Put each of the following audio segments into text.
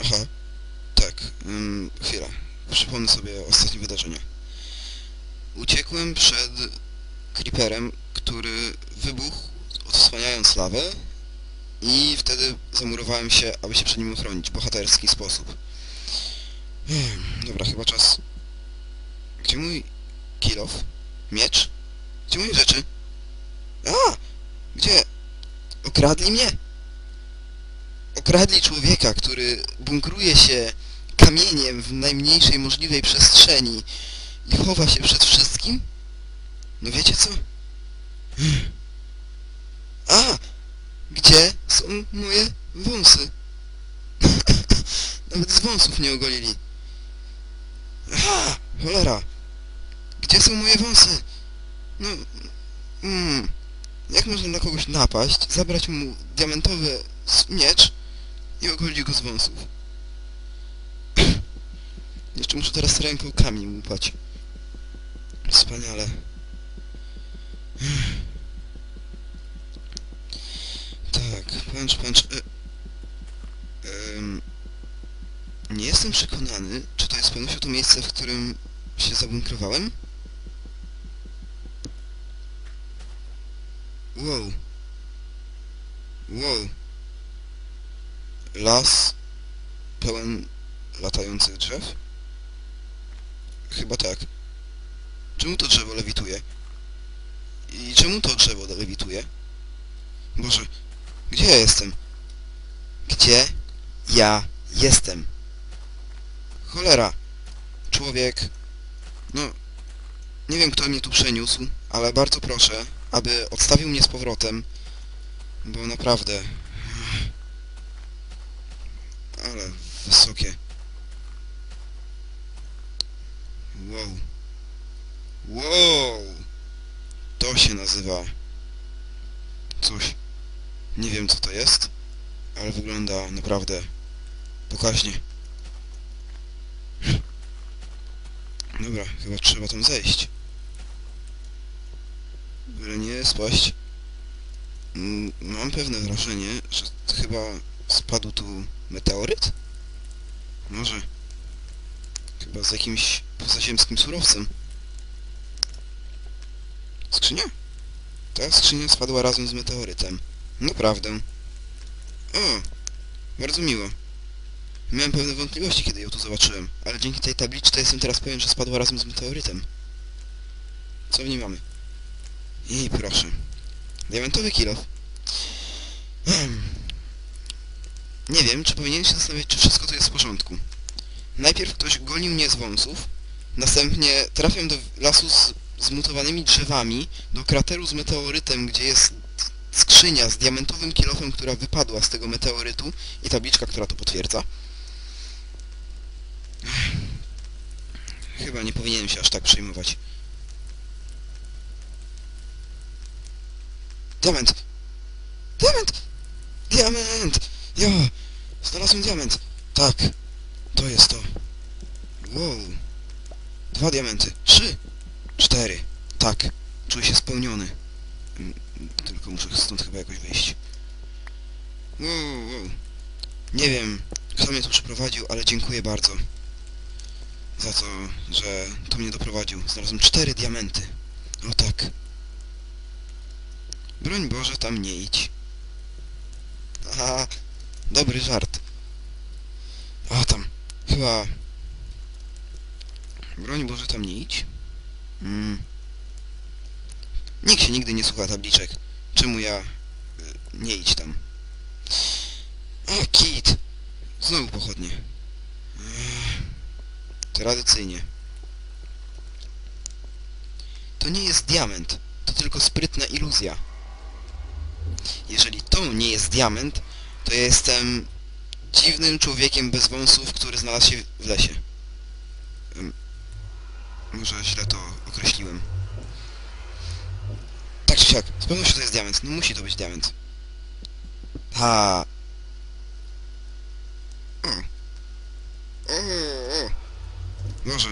Aha, tak, chwila. Przypomnę sobie ostatnie wydarzenia. Uciekłem przed creeperem, który wybuchł, odsłaniając lawę i wtedy zamurowałem się, aby się przed nim uchronić, bohaterski sposób. Ym, Dobra, chyba czas... Gdzie mój kilof? Miecz? Gdzie moje rzeczy? A! Gdzie? Okradli mnie! Okradli człowieka, który bunkruje się kamieniem w najmniejszej możliwej przestrzeni i chowa się przed wszystkim? No wiecie co? A! Gdzie są moje wąsy? Nawet z wąsów nie ogolili. A! Cholera! Gdzie są moje wąsy? No... Mm, jak można na kogoś napaść, zabrać mu diamentowy miecz i ogolić go z wąsów? Jeszcze muszę teraz ręką kamień łupać. Wspaniale. Tak, pęcz, pęcz. Y Ym, nie jestem przekonany, czy to jest pewnością to miejsce, w którym się zabunkrowałem? Wow. Wow. Las pełen latających drzew? Chyba tak. Czemu to drzewo lewituje? I czemu to drzewo lewituje? Boże, gdzie ja jestem? Gdzie ja jestem? Cholera. Człowiek. No, nie wiem kto mnie tu przeniósł, ale bardzo proszę, aby odstawił mnie z powrotem, bo naprawdę... Ale wysokie. Wow. Wow! To się nazywa... Coś. Nie wiem co to jest, ale wygląda naprawdę pokaźnie. Dobra, chyba trzeba tam zejść. Byle nie spaść. Mm, Mam pewne wrażenie, że chyba spadł tu meteoryt? Może. Chyba z jakimś pozaziemskim surowcem. Skrzynia? Ta skrzynia spadła razem z meteorytem. Naprawdę. O! Bardzo miło. Miałem pewne wątpliwości, kiedy ją tu zobaczyłem, ale dzięki tej tabliczce jestem teraz pewien, że spadła razem z meteorytem. Co w niej mamy? I proszę. Diamentowy kilof. Hmm. Nie wiem, czy powinienem się zastanawiać, czy wszystko to jest w porządku. Najpierw ktoś gonił mnie z wąsów, następnie trafiam do lasu z zmutowanymi drzewami, do krateru z meteorytem, gdzie jest skrzynia z diamentowym kilofem, która wypadła z tego meteorytu i tabliczka, która to potwierdza. Chyba nie powinienem się aż tak przejmować. Diament! Diament! Diament! Jo! Znalazłem diament! Tak! To jest to. Wow! Dwa diamenty. Trzy! Cztery. Tak. Czuję się spełniony. Mm, Tylko muszę stąd chyba jakoś wyjść. Wow, wow. Nie wiem, kto mnie tu przyprowadził, ale dziękuję bardzo. Za to, że tu mnie doprowadził. Znalazłem cztery diamenty. O tak. Broń Boże, tam nie idź. Aha, dobry żart. A tam, chyba... Broń Boże, tam nie idź. Mm. Nikt się nigdy nie słucha tabliczek. Czemu ja... y, Nie idź tam. O, kit! Znowu pochodnie. Tradycyjnie. To nie jest diament. To tylko sprytna iluzja. Jeżeli to nie jest diament, to ja jestem dziwnym człowiekiem bez wąsów, który znalazł się w lesie. Może źle to określiłem. Tak czy siak, z pewnością to jest diament. No musi to być diament. Ha. O. Może.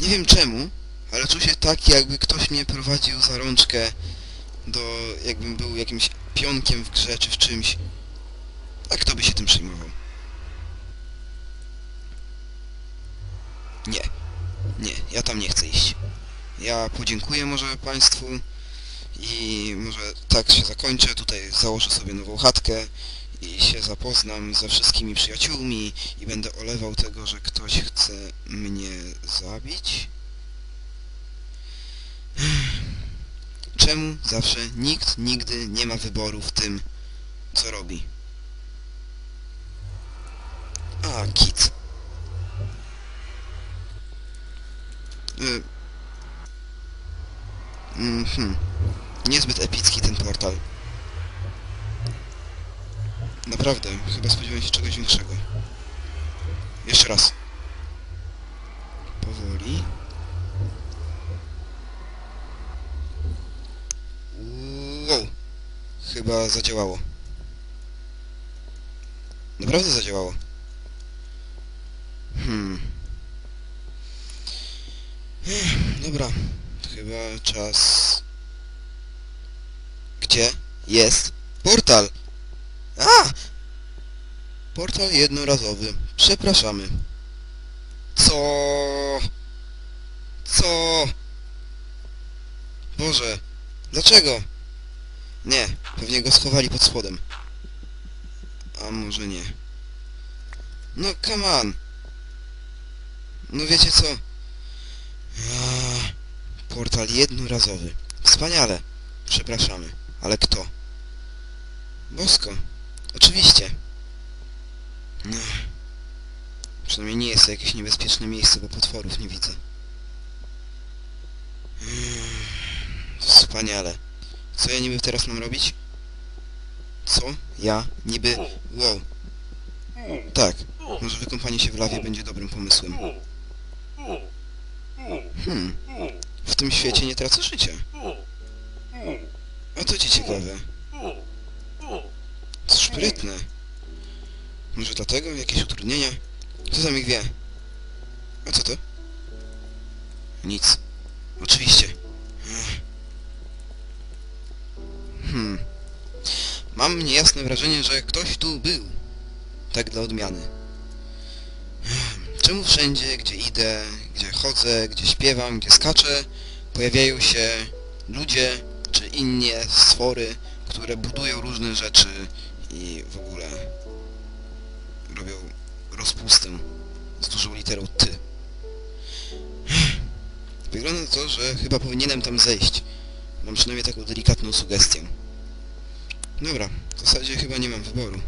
Nie wiem czemu, ale czuję się tak, jakby ktoś mnie prowadził za rączkę do... jakbym był jakimś pionkiem w grze czy w czymś. A kto by się tym przejmował? Nie. Nie, ja tam nie chcę iść. Ja podziękuję może Państwu i może tak się zakończę. Tutaj założę sobie nową chatkę i się zapoznam ze wszystkimi przyjaciółmi i będę olewał tego, że ktoś chce mnie zabić. Czemu zawsze nikt nigdy nie ma wyboru w tym, co robi? A, kit. Y Mhm. Niezbyt epicki ten portal. Naprawdę, chyba spodziewałem się czegoś większego. Jeszcze raz. Powoli. Wow. Chyba zadziałało. Naprawdę zadziałało. Hmm. Ech, Dobra. Chyba czas... Gdzie jest portal? A! Portal jednorazowy. Przepraszamy. Co? Co? Boże. Dlaczego? Nie. Pewnie go schowali pod spodem. A może nie. No, come on. No wiecie co? Ah. Portal jednorazowy. Wspaniale. Przepraszamy. Ale kto? Bosko. Oczywiście. Ech. Przynajmniej nie jest to jakieś niebezpieczne miejsce, bo potworów nie widzę. Wspaniale. Co ja niby teraz mam robić? Co? Ja? Niby... Wow. Tak. Może wykąpanie się w lawie będzie dobrym pomysłem. Hmm. W tym świecie nie tracę życia. A to ci ciekawe. Sprytne. Może dlatego jakieś utrudnienia? Kto tam ich wie? A co to? Nic. Oczywiście. Hmm. Mam niejasne wrażenie, że ktoś tu był. Tak dla odmiany. Czemu wszędzie, gdzie idę, gdzie chodzę, gdzie śpiewam, gdzie skaczę, pojawiają się ludzie czy inne stwory, które budują różne rzeczy i w ogóle robią rozpustę z dużą literą ty. Wygląda to, że chyba powinienem tam zejść. Mam przynajmniej taką delikatną sugestię. Dobra, w zasadzie chyba nie mam wyboru.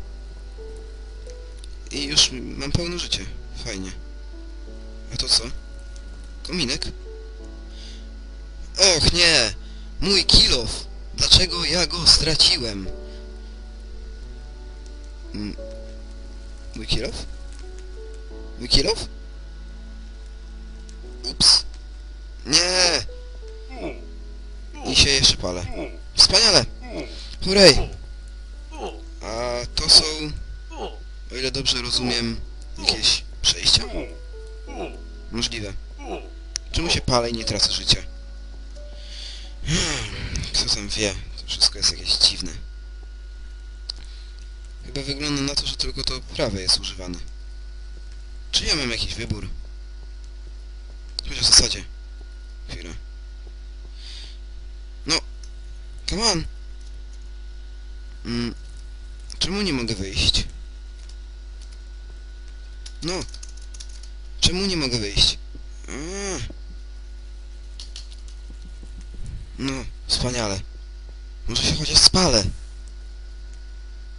I już mam pełne życie. Fajnie. A to co? Kominek? Och nie! Mój kilof! Dlaczego ja go straciłem? Mm. Mój kilof? Mój kilof? Ups. Nie! I się jeszcze palę. Wspaniale! Hurray! Dobrze rozumiem, jakieś przejścia? Możliwe. Czemu się palę i nie tracę życia? Kto tam wie? To wszystko jest jakieś dziwne. Chyba wygląda na to, że tylko to prawe jest używane. Czy ja mam jakiś wybór? Chociaż w zasadzie. Chwilę. No. Come on. Mm. Czemu nie mogę wyjść? No. Czemu nie mogę wyjść? A. No, wspaniale. Może się chociaż spalę.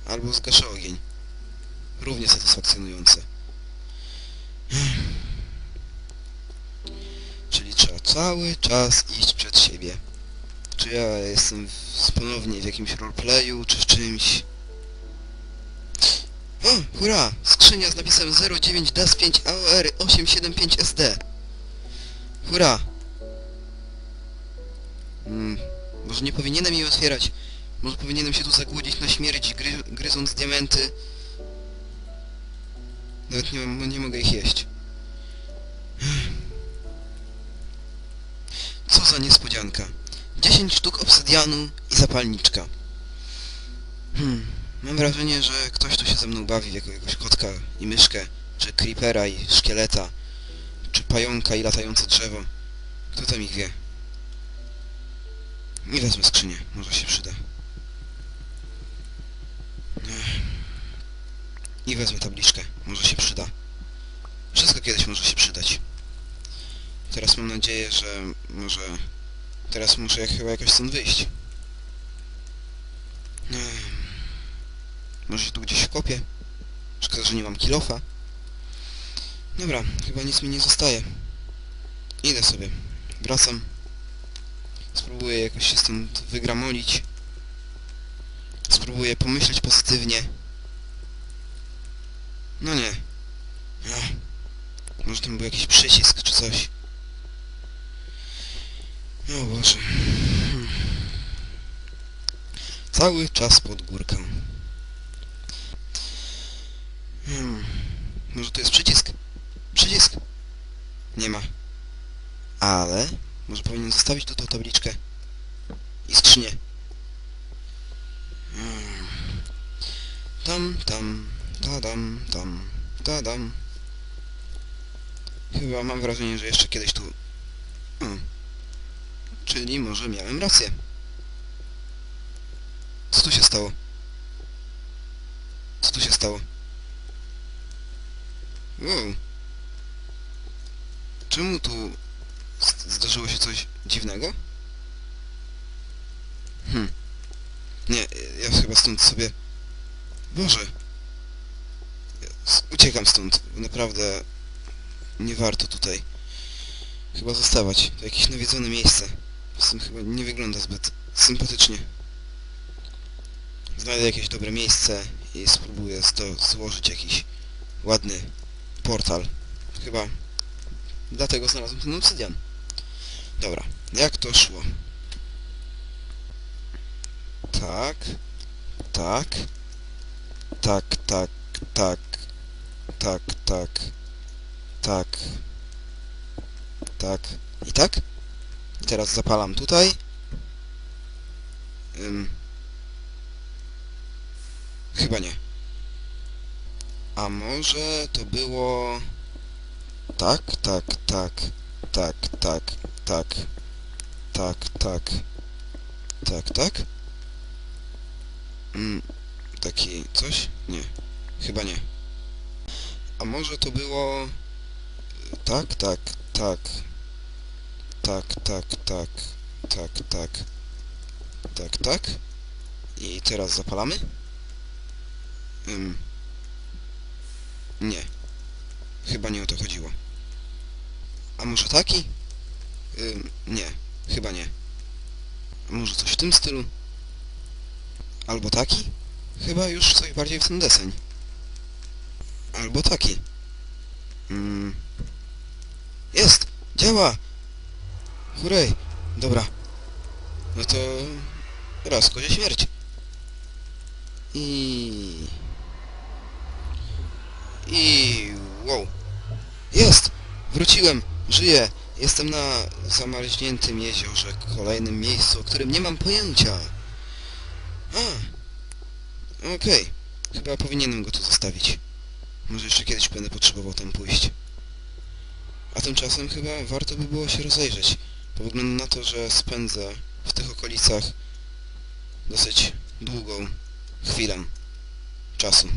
Albo zgaszę ogień. Równie satysfakcjonujące. Czyli trzeba cały czas iść przed siebie. Czy ja jestem w, ponownie w jakimś roleplayu, czy w czymś... O, hurra! Skrzynia z napisem 09 DAS 5 AOR 875 SD. Hurra! Hmm, może nie powinienem jej otwierać. Może powinienem się tu zagłodzić na śmierć, gry, gryząc diamenty. Nawet nie, mam- nie mogę ich jeść. niespodzianka. 10 sztuk obsydianu i zapalniczka. Hmm, mam wrażenie, że ktoś tu się ze mną bawi w jakiegoś kotka i myszkę, czy creepera i szkieleta, czy pająka i latające drzewo. Kto tam ich wie? Nie wezmę skrzynię, może się przyda. I wezmę tabliczkę, może się przyda. Wszystko kiedyś może się przydać. Teraz mam nadzieję, że może... Teraz muszę chyba jakoś stąd wyjść. Ech. Może tu gdzieś wkopię. Szkoda, że nie mam kilofa. Dobra, chyba nic mi nie zostaje. Idę sobie. Wracam. Spróbuję jakoś się stąd wygramolić. Spróbuję pomyśleć pozytywnie. No nie. Ech. Może tam był jakiś przycisk czy coś. O Boże. Hmm. Cały czas pod górkę. Hmm. Może tu jest przycisk? Przycisk? Nie ma. Ale może powinien zostawić tu tą tabliczkę i skrzynię. Hmm. Tam, tam, tadam, tam, tadam. Chyba mam wrażenie, że jeszcze kiedyś tu... Hmm. Czyli może miałem rację. Co tu się stało? Co tu się stało? Wow. Czemu tu z- zdarzyło się coś dziwnego? Hm. Nie, ja chyba stąd sobie... Boże. Uciekam stąd. Naprawdę nie warto tutaj chyba zostawać. To jakieś nawiedzone miejsce. Poza tym chyba nie wygląda zbyt sympatycznie. Znajdę jakieś dobre miejsce i spróbuję z to złożyć jakiś ładny portal. Chyba dlatego znalazłem ten obsydian. Dobra, jak to szło? Tak, tak, tak, tak, tak, tak, tak, tak, tak i tak. I teraz zapalam tutaj. Chyba nie. A może to było... Tak, tak, tak, tak, tak, tak, tak, tak, tak, tak? Mm, taki coś? Nie. Chyba nie. A może to było... Tak, tak, tak, tak, tak, tak, tak, tak, tak, tak. I teraz zapalamy? Ym. Nie. Chyba nie o to chodziło. A może taki? Ym, nie. Chyba nie. A może coś w tym stylu? Albo taki? Chyba już coś bardziej w ten deseń. Albo taki. Mm. Jest! Działa! Hurej! Dobra. No to... Raz kozie śmierć. I... I... Wow. Jest! Wróciłem! Żyję! Jestem na zamarzniętym jeziorze, kolejnym miejscu, o którym nie mam pojęcia. A! Okej. Chyba powinienem go tu zostawić. Może jeszcze kiedyś będę potrzebował tam pójść. A tymczasem chyba warto by było się rozejrzeć. Bo wygląda na to, że spędzę w tych okolicach dosyć długą chwilę czasu.